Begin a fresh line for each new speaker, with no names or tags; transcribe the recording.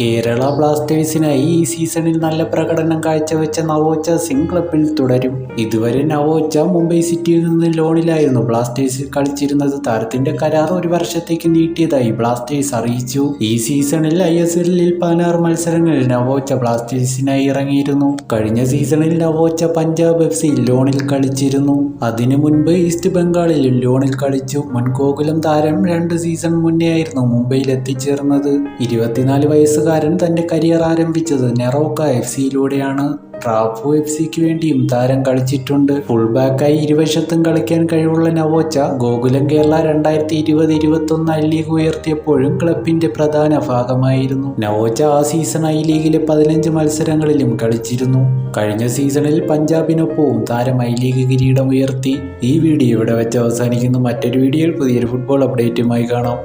കേരള ബ്ലാസ്റ്റേഴ്സിനായി ഈ സീസണിൽ നല്ല പ്രകടനം കാഴ്ചവെച്ച നവോച്ച സിംഗ് ക്ലബിൽ തുടരും. ഇതുവരെ നവോച്ച മുംബൈ സിറ്റിയിൽ നിന്ന് ലോണിലായിരുന്നു ബ്ലാസ്റ്റേഴ്സിൽ കളിച്ചിരുന്നത്. താരത്തിന്റെ കരാർ ഒരു വർഷത്തേക്ക് നീട്ടിയതായി ബ്ലാസ്റ്റേഴ്സ് അറിയിച്ചു. ഈ സീസണിൽ ഐ എസ് എല്ലിൽ പതിനാറ് മത്സരങ്ങളിൽ നവോച്ച ബ്ലാസ്റ്റേഴ്സിനായി ഇറങ്ങിയിരുന്നു. കഴിഞ്ഞ സീസണിൽ നവോച്ച പഞ്ചാബ് എഫ് സി ലോണിൽ കളിച്ചിരുന്നു. അതിനു മുൻപ് ഈസ്റ്റ് ബംഗാളിൽ ലോണിൽ കളിച്ചു. മുൻ ഗോകുലം താരം രണ്ട് സീസൺ മുന്നേ ആയിരുന്നു മുംബൈയിൽ എത്തിച്ചേർന്നത്. ഇരുപത്തിനാല് വയസ്സുകാരൻ തന്റെ കരിയർ ആരംഭിച്ചത് നെറോക്ക എഫ് സിയിലൂടെയാണ് റാഫു എഫ് സിക്ക് വേണ്ടിയും താരം കളിച്ചിട്ടുണ്ട്. ഫുൾ ബാക്കായി ഇരുവശത്തും കളിക്കാൻ കഴിവുള്ള നവോച്ച ഗോകുലം കേരള രണ്ടായിരത്തി ഇരുപത് ഇരുപത്തൊന്ന് ഐ ലീഗ് ഉയർത്തിയപ്പോഴും ക്ലബിന്റെ പ്രധാന ഭാഗമായിരുന്നു. നവോച്ച ആ സീസൺ ഐ ലീഗിലെ പതിനഞ്ച് മത്സരങ്ങളിലും കളിച്ചിരുന്നു. കഴിഞ്ഞ സീസണിൽ പഞ്ചാബിനൊപ്പവും താരം ഐ ലീഗ് കിരീടം ഉയർത്തി. ഈ വീഡിയോ ഇവിടെ വെച്ച് അവസാനിക്കുന്നു. മറ്റൊരു വീഡിയോയിൽ പുതിയൊരു ഫുട്ബോൾ അപ്ഡേറ്റുമായി കാണാം.